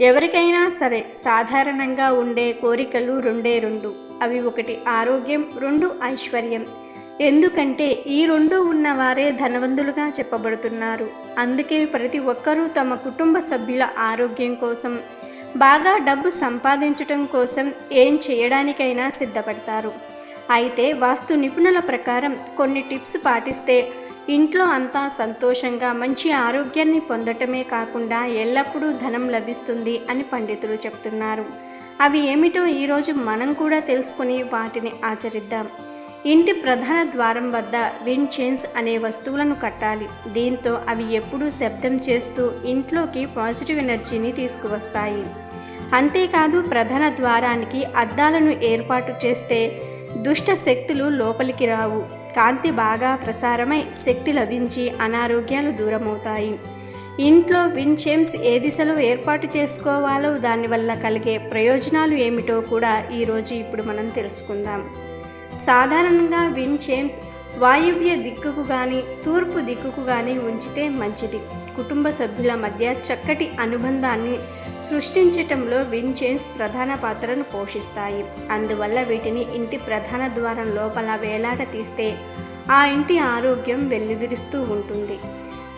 ఎవరికైనా సరే సాధారణంగా ఉండే కోరికలు రెండే రెండు. అవి ఒకటి ఆరోగ్యం రెండు ఐశ్వర్యం. ఎందుకంటే ఈ రెండు ఉన్నవారే ధనవంతులుగా చెప్పబడుతున్నారు. అందుకే ప్రతి ఒక్కరూ తమ కుటుంబ సభ్యుల ఆరోగ్యం కోసం బాగా డబ్బు సంపాదించటం కోసం ఏం చేయడానికైనా సిద్ధపడతారు. అయితే వాస్తు నిపుణుల ప్రకారం కొన్ని టిప్స్ పాటిస్తే ఇంట్లో అంతా సంతోషంగా మంచి ఆరోగ్యాన్ని పొందటమే కాకుండా ఎల్లప్పుడూ ధనం లభిస్తుంది అని పండితులు చెప్తున్నారు. అవి ఏమిటో ఈరోజు మనం కూడా తెలుసుకుని వాటిని ఆచరిద్దాం. ఇంటి ప్రధాన ద్వారం వద్ద విండ్ చైన్స్ అనే వస్తువులను కట్టాలి. దీంతో అవి ఎప్పుడూ శబ్దం చేస్తూ ఇంట్లోకి పాజిటివ్ ఎనర్జీని తీసుకువస్తాయి. అంతేకాదు ప్రధాన ద్వారానికి అద్దాలను ఏర్పాటు చేస్తే దుష్ట శక్తులు లోపలికి రావు. కాంతి బాగా ప్రసారమై శక్తి లభించి అనారోగ్యాలు దూరమవుతాయి. ఇంట్లో విన్చేమ్స్ ఏ దిశలో ఏర్పాటు చేసుకోవాలో దానివల్ల కలిగే ప్రయోజనాలు ఏమిటో కూడా ఈరోజు ఇప్పుడు మనం తెలుసుకుందాం. సాధారణంగా విన్ చేమ్స్ వాయువ్య దిక్కుకు కానీ తూర్పు దిక్కుకు కానీ ఉంచితే మంచిది. కుటుంబ సభ్యుల మధ్య చక్కటి అనుబంధాన్ని సృష్టించటంలో విన్ చైన్స్ ప్రధాన పాత్రను పోషిస్తాయి. అందువల్ల వీటిని ఇంటి ప్రధాన ద్వారం లోపల వేలాడ తీస్తే ఆ ఇంటి ఆరోగ్యం వెల్లివిరుస్తూ ఉంటుంది.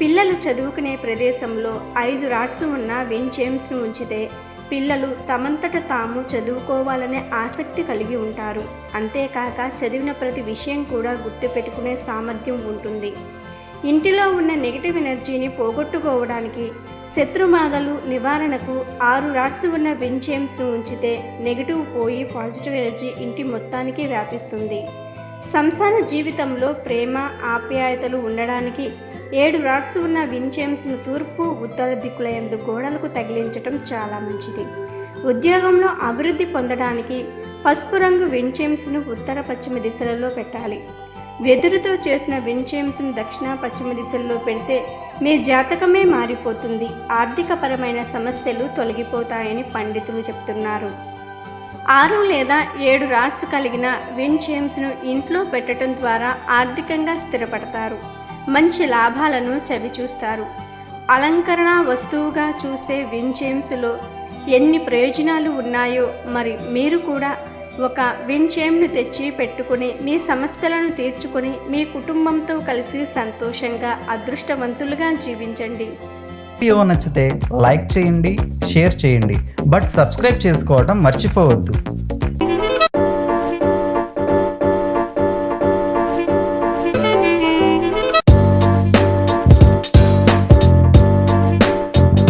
పిల్లలు చదువుకునే ప్రదేశంలో ఐదు రాడ్స్ ఉన్న విన్ చైమ్స్ను ఉంచితే పిల్లలు తమంతట తాము చదువుకోవాలనే ఆసక్తి కలిగి ఉంటారు. అంతేకాక చదివిన ప్రతి విషయం కూడా గుర్తుపెట్టుకునే సామర్థ్యం ఉంటుంది. ఇంటిలో ఉన్న నెగిటివ్ ఎనర్జీని పోగొట్టుకోవడానికి శత్రుమాదలు నివారణకు ఆరు రాడ్స్ ఉన్న విన్చేమ్స్ను ఉంచితే నెగిటివ్ పోయి పాజిటివ్ ఎనర్జీ ఇంటి మొత్తానికి వ్యాపిస్తుంది. సంసార జీవితంలో ప్రేమ ఆప్యాయతలు ఉండడానికి ఏడు రాడ్స్ ఉన్న వించేమ్స్ను తూర్పు ఉత్తర దిక్కులందు గోడలకు తగిలించటం చాలా మంచిది. ఉద్యోగంలో అభివృద్ధి పొందడానికి పసుపు రంగు విన్చేమ్స్ను ఉత్తర పశ్చిమ దిశలలో పెట్టాలి. వెదురుతో చేసిన విన్చేమ్స్ను దక్షిణ పశ్చిమ దిశల్లో పెడితే మీ జాతకమే మారిపోతుంది. ఆర్థికపరమైన సమస్యలు తొలగిపోతాయని పండితులు చెప్తున్నారు. ఆరు లేదా ఏడు రాడ్స్ కలిగిన విన్ ఇంట్లో పెట్టడం ద్వారా ఆర్థికంగా స్థిరపడతారు. మంచి లాభాలను చవిచూస్తారు. అలంకరణ వస్తువుగా చూసే విన్ ఎన్ని ప్రయోజనాలు ఉన్నాయో మరి మీరు కూడా ఒక వించేమ్ను తెచ్చి పెట్టుకుని మీ సమస్యలను తీర్చుకొని మీ కుటుంబంతో కలిసి సంతోషంగా అదృష్టవంతులుగా జీవించండి. వీడియో నచ్చితే లైక్ చేయండి షేర్ చేయండి. బట్ సబ్స్క్రైబ్ చేసుకోవడం మర్చిపోవద్దు.